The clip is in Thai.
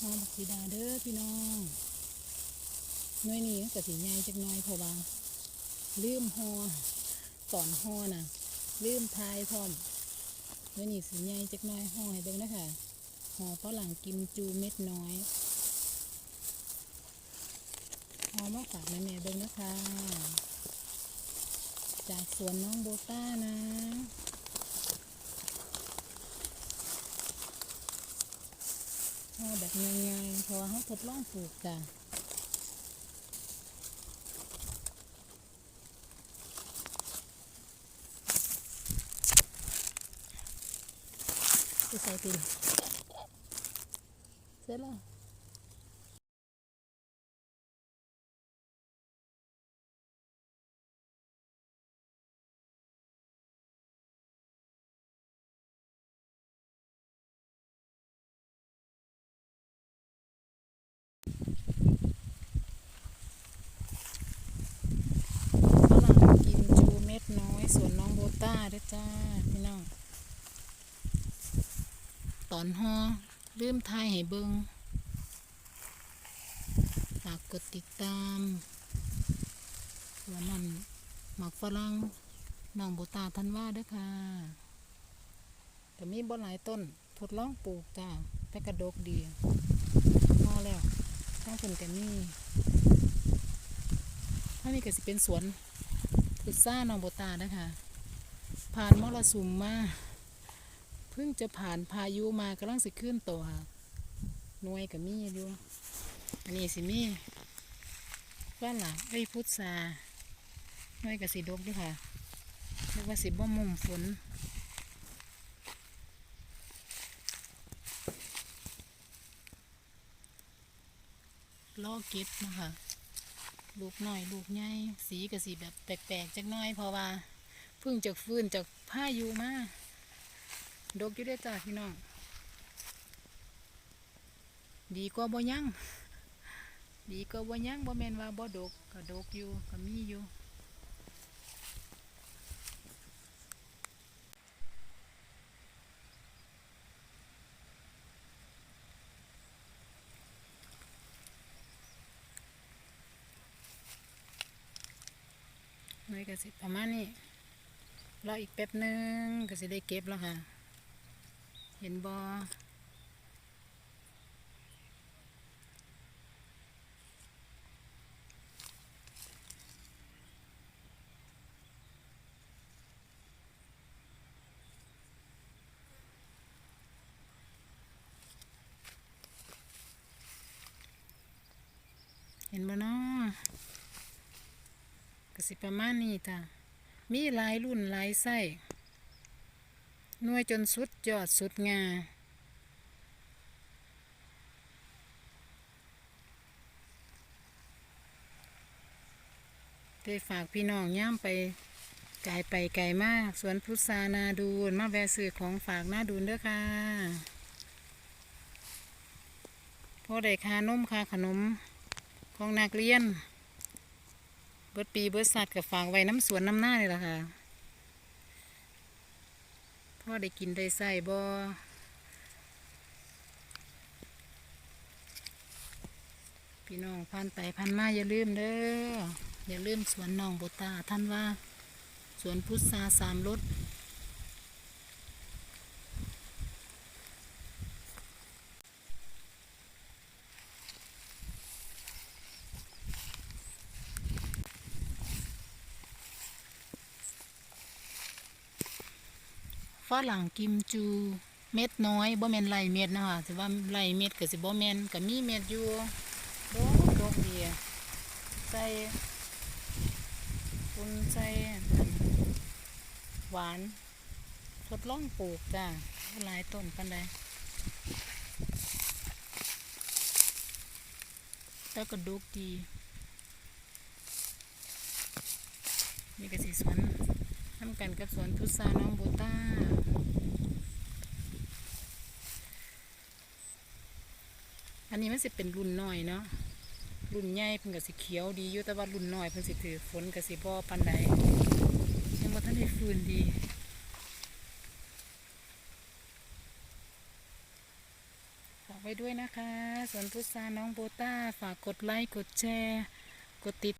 หอบักสีดาเด้อพี่น้องหน่วยนี้มันก็สีใหญ่จักหน่อยเพราะว่าลืมหอตอนหอนะลืมทายพร้อมหน่วยนี้สีใหญ่จักหน่อยห่อให้เบิ่งนะคะห่อฝรั่งกิมจูเม็ดน้อยหอมาฝากแม่แม่เบิ่งนะคะ จากสวนน้องโบต้านะ ห่อแบบง่ายๆเพราะว่าเขาทดลองปลูกจ้ะใส่ตีเสร็จแล้วฝรั่งกิมจูเม็ดน้อยสวนน้องโบ ต้าเด้วยจ้า พี่น้อง ตอนห่อลืมทายให้เบิงฝากกดติดตามสวนนั่นหมักฝรั่งน้องโบตาทันว่าเด้วยค่ะ แต่มีบ่หลายต้นทดลองปลูกจ้าแต่กระดกดีพอแล้วต้องเป็นกันนี่ถ้านี่ก็สิเป็นสวนพุทราน้องโบตาเด้อค่ะ ผ่านมรสุมมาเพิ่งจะผ่านพายุมากำลังสิขึ้นตัวค่ะหน่วยกับมีอยู่อันนี้สิมีว่าล่ะไอ้พุทราหน่วยกับสีดกด้วยค่ะเรียกว่าสิบ่มุมฝนล่อเก็บนะคะลูกหน่อยลูกใหญ่สีกับสีแบบแปลกๆจักน้อยเพราะว่า เพิ่งจากฟื้นจากพายุมาดกอยู่ได้จ้าพี่น้อง ดีกว่าบ่ยังดีกว่าบ่ยังบ่แมนว่าบ่ดกก็ดกอยู่ก็มีอยู่หน่วยก็สิประมาณนี้ รออีกแป๊บหนึงก็สิได้เก็บแล้วค่ะ เห็นบอเห็นบ่เนาะก็สิประมาณนี้จ้ะ มีหลายรุ่นหลายไส้หน่วยจนสุดยอดสุดงาได้ฝากพี่น้องย่ามไปไกลไปไกลมาก สวนพุทรานาดูน มาแวะซื้อของฝากหน้าดูนเด้อค่ะพอได้ค่านมค่าขนมของนักเรียน บิดปีเบิดสัตว์กับฝากไว้น้ำสวนน้ำหน้าเลยละค่ะพ่อได้กินได้ใส่บ่พี่น้องพันไปพันมาอย่าลืมเด้ออย่าลืมสวนน้องโบตาท่านว่า สวนพุทราสามรส ฝรั่งกิมจู เม็ดน้อยบ่แมนไรเม็ดนะคะถือว่าไรเม็ดก็สิบ่แมนก็มีเม็ดอยู่โดกโดกดีใส่คุณใส่หวานทดลองปลูกจ้าหลายต้นปันใดแล้วก็ดกดีนี่ก็สีสวนทำกันกับสวนพุทราน้องโบต้า อันนี้มันสิเป็นรุ่นน้อยเนาะรุ่นใหญ่เพิ่นก็สิเขียวดีอยู่แต่ว่ารุ่นน้อยเพิ่นสิถือฝนก็สิบ่ปานใดยังบ่ทันได้ฟื้นดีฝากไว้ด้วยนะคะสวนพุทราน้องโบต้าฝากกดไลค์กดแชร์ กดติด